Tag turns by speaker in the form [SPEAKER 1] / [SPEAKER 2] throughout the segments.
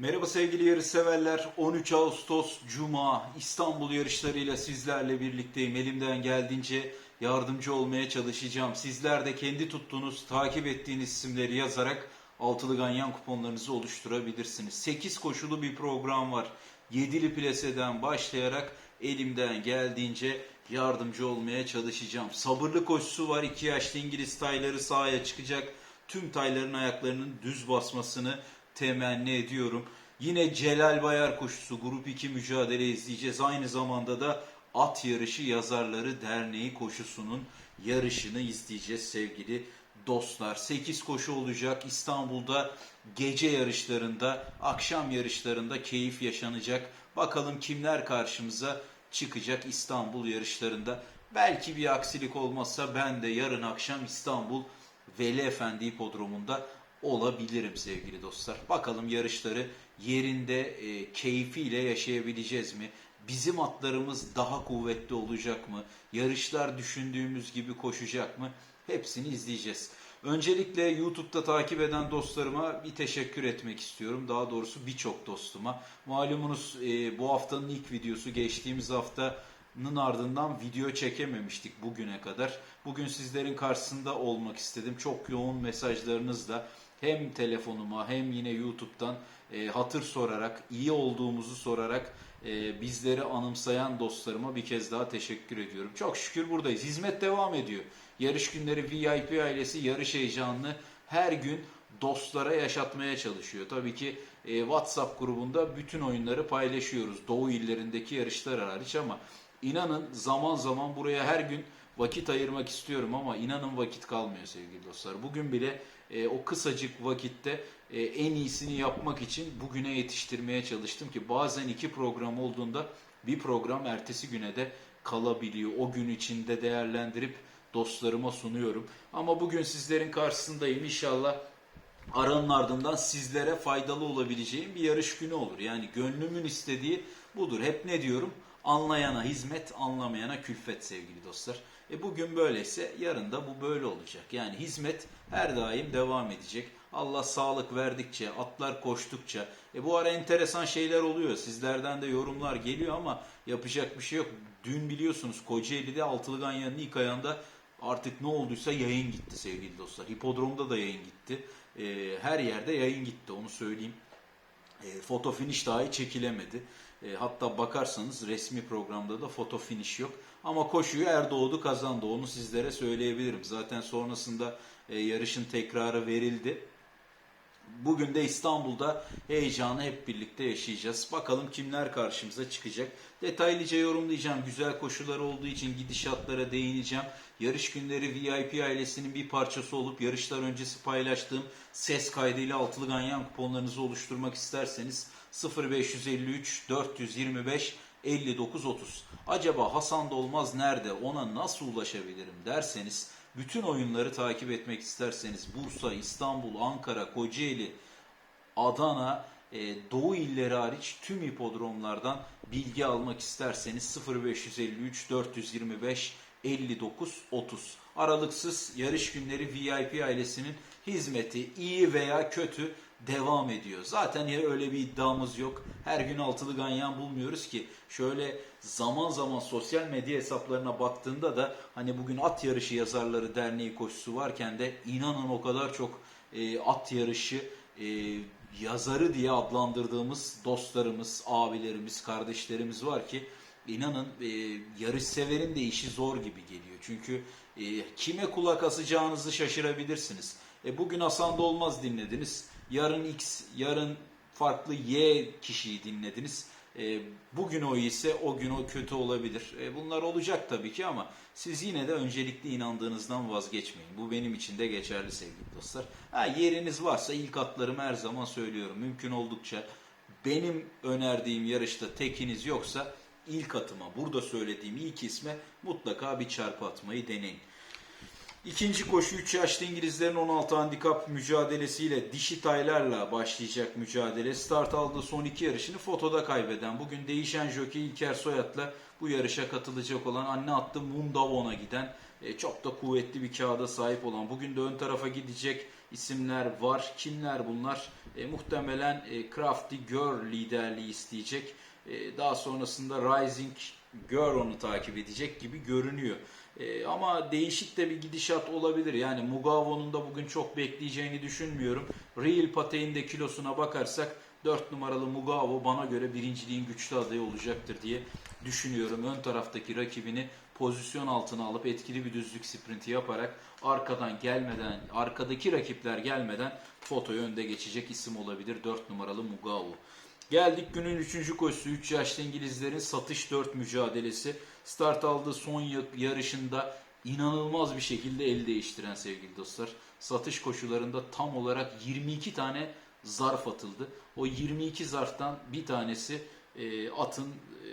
[SPEAKER 1] Merhaba sevgili yarış severler. 13 Ağustos Cuma İstanbul yarışlarıyla sizlerle birlikteyim. Elimden geldiğince yardımcı olmaya çalışacağım. Sizler de kendi tuttuğunuz, takip ettiğiniz isimleri yazarak altılı ganyan kuponlarınızı oluşturabilirsiniz. 8 koşulu bir program var. 7'li plaseden başlayarak elimden geldiğince yardımcı olmaya çalışacağım. Sabırlı koşusu var. 2 yaşlı İngiliz tayları sahaya çıkacak. Tüm tayların ayaklarının düz basmasını temenni ediyorum. Yine Celal Bayar koşusu grup 2 mücadele izleyeceğiz. Aynı zamanda da At Yarışı Yazarları Derneği koşusunun yarışını izleyeceğiz sevgili dostlar. 8 koşu olacak İstanbul'da gece yarışlarında, akşam yarışlarında keyif yaşanacak. Bakalım kimler karşımıza çıkacak İstanbul yarışlarında. Belki bir aksilik olmazsa ben de yarın akşam İstanbul Veli Efendi Hipodromu'nda olabilirim sevgili dostlar. Bakalım yarışları yerinde e, keyfiyle yaşayabileceğiz mi? Bizim atlarımız daha kuvvetli olacak mı? Yarışlar düşündüğümüz gibi koşacak mı? Hepsini izleyeceğiz. Öncelikle YouTube'da takip eden dostlarıma bir teşekkür etmek istiyorum. Daha doğrusu birçok dostuma. Malumunuz e, bu haftanın ilk videosu geçtiğimiz haftanın ardından video çekememiştik bugüne kadar. Bugün sizlerin karşısında olmak istedim. Çok yoğun mesajlarınızla hem telefonuma hem yine YouTube'dan e, hatır sorarak, iyi olduğumuzu sorarak e, bizleri anımsayan dostlarıma bir kez daha teşekkür ediyorum. Çok şükür buradayız. Hizmet devam ediyor. Yarış günleri VIP ailesi yarış heyecanını her gün dostlara yaşatmaya çalışıyor. Tabii ki e, WhatsApp grubunda bütün oyunları paylaşıyoruz. Doğu illerindeki yarışlar hariç ama inanın zaman zaman buraya her gün vakit ayırmak istiyorum ama inanın vakit kalmıyor sevgili dostlar. Bugün bile e, o kısacık vakitte e, en iyisini yapmak için bugüne yetiştirmeye çalıştım ki bazen iki program olduğunda bir program ertesi güne de kalabiliyor. O gün içinde değerlendirip dostlarıma sunuyorum. Ama bugün sizlerin karşısındayım inşallah aranın ardından sizlere faydalı olabileceğim bir yarış günü olur. Yani gönlümün istediği budur. Hep ne diyorum? Anlayana hizmet, anlamayana külfet sevgili dostlar. E bugün böyleyse yarın da bu böyle olacak. Yani hizmet her daim devam edecek. Allah sağlık verdikçe, atlar koştukça. E bu ara enteresan şeyler oluyor. Sizlerden de yorumlar geliyor ama yapacak bir şey yok. Dün biliyorsunuz Kocaeli'de Altılı Ganyan'ın ilk ayağında artık ne olduysa yayın gitti sevgili dostlar. Hipodromda da yayın gitti. E, her yerde yayın gitti onu söyleyeyim. E, foto finish dahi çekilemedi. E, hatta bakarsanız resmi programda da foto finish yok. Ama koşuyu Erdoğdu kazandı. Onu sizlere söyleyebilirim. Zaten sonrasında e, yarışın tekrarı verildi. Bugün de İstanbul'da heyecanı hep birlikte yaşayacağız. Bakalım kimler karşımıza çıkacak. Detaylıca yorumlayacağım. Güzel koşular olduğu için gidişatlara değineceğim. Yarış günleri VIP ailesinin bir parçası olup yarışlar öncesi paylaştığım ses kaydıyla altılı ganyan kuponlarınızı oluşturmak isterseniz 0553 425 5930. Acaba Hasan Dolmaz nerede? Ona nasıl ulaşabilirim derseniz bütün oyunları takip etmek isterseniz Bursa, İstanbul, Ankara, Kocaeli, Adana, e, Doğu illeri hariç tüm hipodromlardan bilgi almak isterseniz 0553 425 59 30. Aralıksız yarış günleri VIP ailesinin hizmeti iyi veya kötü devam ediyor. Zaten ya öyle bir iddiamız yok. Her gün altılı ganyan bulmuyoruz ki. Şöyle zaman zaman sosyal medya hesaplarına baktığında da hani bugün at yarışı yazarları derneği koşusu varken de inanın o kadar çok e, at yarışı e, yazarı diye adlandırdığımız dostlarımız, abilerimiz, kardeşlerimiz var ki inanın e, yarış severin de işi zor gibi geliyor. Çünkü e, kime kulak asacağınızı şaşırabilirsiniz. E, bugün Hasan Dolmaz dinlediniz. Yarın X, yarın farklı Y kişiyi dinlediniz. E, bugün o ise o gün o kötü olabilir. E, bunlar olacak tabii ki ama siz yine de öncelikli inandığınızdan vazgeçmeyin. Bu benim için de geçerli sevgili dostlar. Ha, yeriniz varsa ilk atlarımı her zaman söylüyorum. Mümkün oldukça benim önerdiğim yarışta tekiniz yoksa ilk atıma burada söylediğim ilk isme mutlaka bir çarpı atmayı deneyin. İkinci koşu 3 yaşlı İngilizlerin 16 handikap mücadelesiyle dişi taylarla başlayacak mücadele. Start aldığı son iki yarışını fotoda kaybeden, bugün değişen jockey İlker Soyat'la bu yarışa katılacak olan anne attı Mundavon'a giden, e, çok da kuvvetli bir kağıda sahip olan, bugün de ön tarafa gidecek isimler var. Kimler bunlar? E, muhtemelen e, Crafty Girl liderliği isteyecek. E, daha sonrasında Rising Girl onu takip edecek gibi görünüyor. E, ama değişik de bir gidişat olabilir. Yani Mugavo'nun da bugün çok bekleyeceğini düşünmüyorum. Real Pate'in de kilosuna bakarsak 4 numaralı Mugavo bana göre birinciliğin güçlü adayı olacaktır diye düşünüyorum. Ön taraftaki rakibini pozisyon altına alıp etkili bir düzlük sprinti yaparak arkadan gelmeden, arkadaki rakipler gelmeden fotoyu önde geçecek isim olabilir 4 numaralı Mugavo. Geldik günün 3. koşusu 3 yaşlı İngilizlerin satış 4 mücadelesi. Start aldığı son ya- yarışında inanılmaz bir şekilde el değiştiren sevgili dostlar. Satış koşularında tam olarak 22 tane zarf atıldı. O 22 zarftan bir tanesi e, atın e,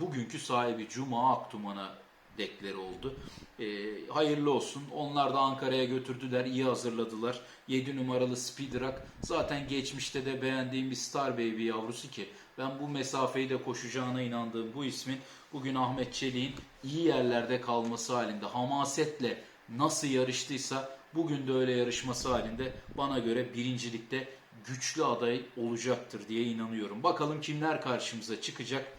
[SPEAKER 1] bugünkü sahibi Cuma Aktuman'a dekleri oldu. E, hayırlı olsun. Onlar da Ankara'ya götürdüler, iyi hazırladılar. 7 numaralı Speedrock zaten geçmişte de beğendiğim bir Star Baby yavrusu ki ben bu mesafeyi de koşacağına inandığım bu ismin bugün Ahmet Çelik'in iyi yerlerde kalması halinde hamasetle nasıl yarıştıysa bugün de öyle yarışması halinde bana göre birincilikte güçlü aday olacaktır diye inanıyorum. Bakalım kimler karşımıza çıkacak.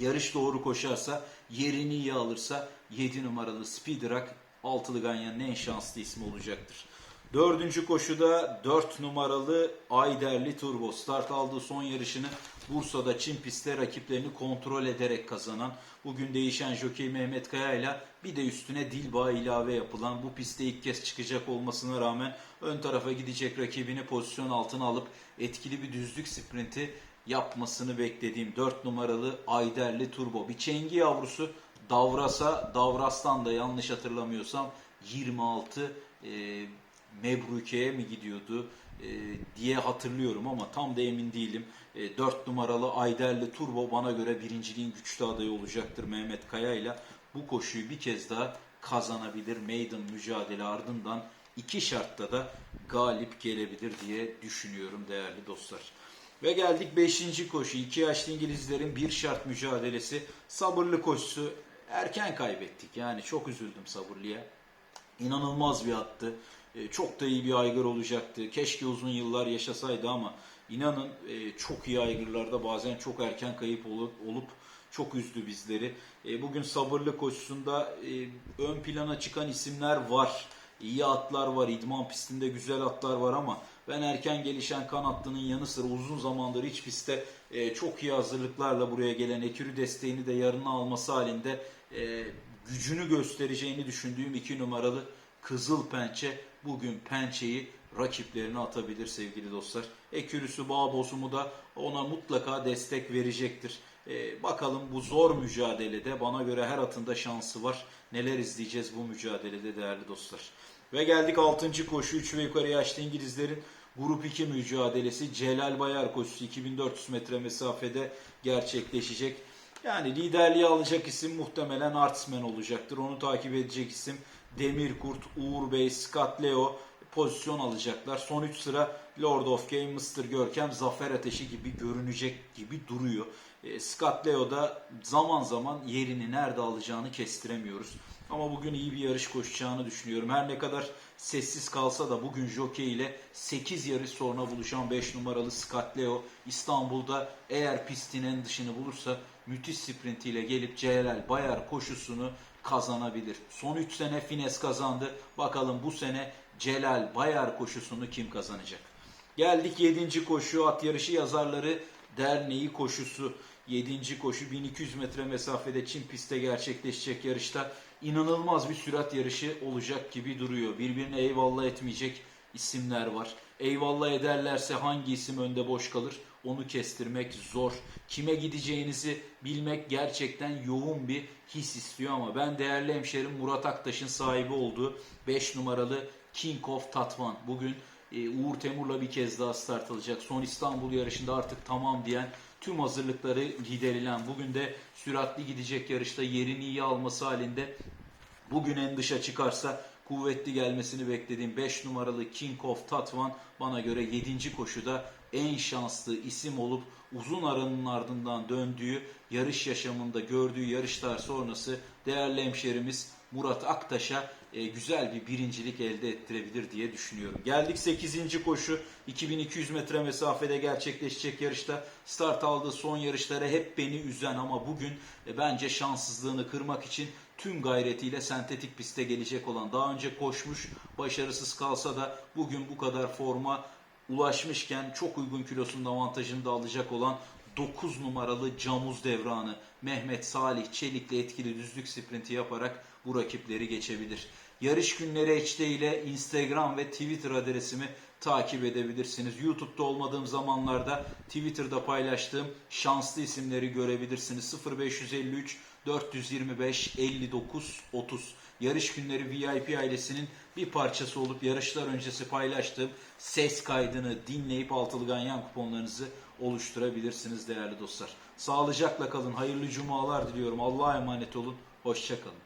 [SPEAKER 1] Yarış doğru koşarsa, yerini iyi alırsa 7 numaralı Speedrock altılı ganyanın en şanslı ismi olacaktır. Dördüncü koşuda 4 numaralı Ayderli Turbo start aldığı son yarışını Bursa'da Çin pistte rakiplerini kontrol ederek kazanan bugün değişen jokey Mehmet Kaya ile bir de üstüne Dilba ilave yapılan bu pistte ilk kez çıkacak olmasına rağmen ön tarafa gidecek rakibini pozisyon altına alıp etkili bir düzlük sprinti yapmasını beklediğim 4 numaralı Ayderli Turbo. Bir çengi yavrusu Davras'a, Davras'tan da yanlış hatırlamıyorsam 26 e, Mebruke'ye mi gidiyordu e, diye hatırlıyorum ama tam da emin değilim. E, 4 numaralı Ayderli Turbo bana göre birinciliğin güçlü adayı olacaktır Mehmet Kaya ile. Bu koşuyu bir kez daha kazanabilir. Maiden mücadele ardından iki şartta da galip gelebilir diye düşünüyorum değerli dostlar. Ve geldik 5. koşu. 2 yaşlı İngilizlerin bir şart mücadelesi. Sabırlı koşusu. Erken kaybettik. Yani çok üzüldüm sabırlıya. İnanılmaz bir attı. E, Çok da iyi bir aygır olacaktı. Keşke uzun yıllar yaşasaydı ama inanın e, çok iyi aygırlarda bazen çok erken kayıp olup, çok üzdü bizleri. E, Bugün sabırlı koşusunda ön plana çıkan isimler var. İyi atlar var, idman pistinde güzel atlar var ama ben erken gelişen kanatlının yanı sıra uzun zamandır iç pistte e, çok iyi hazırlıklarla buraya gelen ekürü desteğini de yarına alması halinde e, gücünü göstereceğini düşündüğüm iki numaralı Kızıl Pençe bugün pençeyi rakiplerine atabilir sevgili dostlar. Ekürüsü bağ bozumu da ona mutlaka destek verecektir. Ee, bakalım bu zor mücadelede bana göre her atında şansı var. Neler izleyeceğiz bu mücadelede değerli dostlar. Ve geldik 6. koşu 3 ve yukarı yaşlı İngilizlerin Grup 2 mücadelesi Celal Bayar koşusu 2400 metre mesafede gerçekleşecek. Yani liderliği alacak isim muhtemelen Artsman olacaktır. Onu takip edecek isim Demirkurt, Uğur Bey, Scott Leo pozisyon alacaklar. Son 3 sıra Lord of Game, Mr. Görkem, Zafer Ateşi gibi görünecek gibi duruyor. E, Scott Leo da zaman zaman yerini nerede alacağını kestiremiyoruz. Ama bugün iyi bir yarış koşacağını düşünüyorum. Her ne kadar sessiz kalsa da bugün Jockey ile 8 yarış sonra buluşan 5 numaralı Scott Leo İstanbul'da eğer pistin en dışını bulursa müthiş sprintiyle gelip Celal Bayar koşusunu kazanabilir. Son 3 sene Fines kazandı. Bakalım bu sene Celal Bayar koşusunu kim kazanacak? Geldik 7. koşu at yarışı yazarları derneği koşusu. 7. koşu 1200 metre mesafede Çin pistte gerçekleşecek yarışta inanılmaz bir sürat yarışı olacak gibi duruyor. Birbirine eyvallah etmeyecek isimler var. Eyvallah ederlerse hangi isim önde boş kalır onu kestirmek zor. Kime gideceğinizi bilmek gerçekten yoğun bir his istiyor ama ben değerli hemşerim Murat Aktaş'ın sahibi olduğu 5 numaralı King of Tatvan bugün e, Uğur Temur'la bir kez daha start alacak. Son İstanbul yarışında artık tamam diyen tüm hazırlıkları giderilen bugün de süratli gidecek yarışta yerini iyi alması halinde bugün en dışa çıkarsa kuvvetli gelmesini beklediğim 5 numaralı King of Tatvan bana göre 7. koşuda en şanslı isim olup uzun aranın ardından döndüğü yarış yaşamında gördüğü yarışlar sonrası değerli hemşerimiz Murat Aktaş'a e, güzel bir birincilik elde ettirebilir diye düşünüyorum. Geldik 8. koşu 2200 metre mesafede gerçekleşecek yarışta start aldığı son yarışlara hep beni üzen ama bugün e, bence şanssızlığını kırmak için tüm gayretiyle sentetik piste gelecek olan daha önce koşmuş başarısız kalsa da bugün bu kadar forma ulaşmışken çok uygun kilosunun avantajını da alacak olan 9 numaralı Camuz Devranı Mehmet Salih Çelik'le etkili düzlük sprinti yaparak bu rakipleri geçebilir. Yarış günleri HD ile Instagram ve Twitter adresimi takip edebilirsiniz. YouTube'da olmadığım zamanlarda Twitter'da paylaştığım şanslı isimleri görebilirsiniz. 0553 425 59 30 Yarış günleri VIP ailesinin bir parçası olup yarışlar öncesi paylaştığım ses kaydını dinleyip altılı ganyan kuponlarınızı oluşturabilirsiniz değerli dostlar. Sağlıcakla kalın, hayırlı cumalar diliyorum. Allah'a emanet olun, hoşçakalın.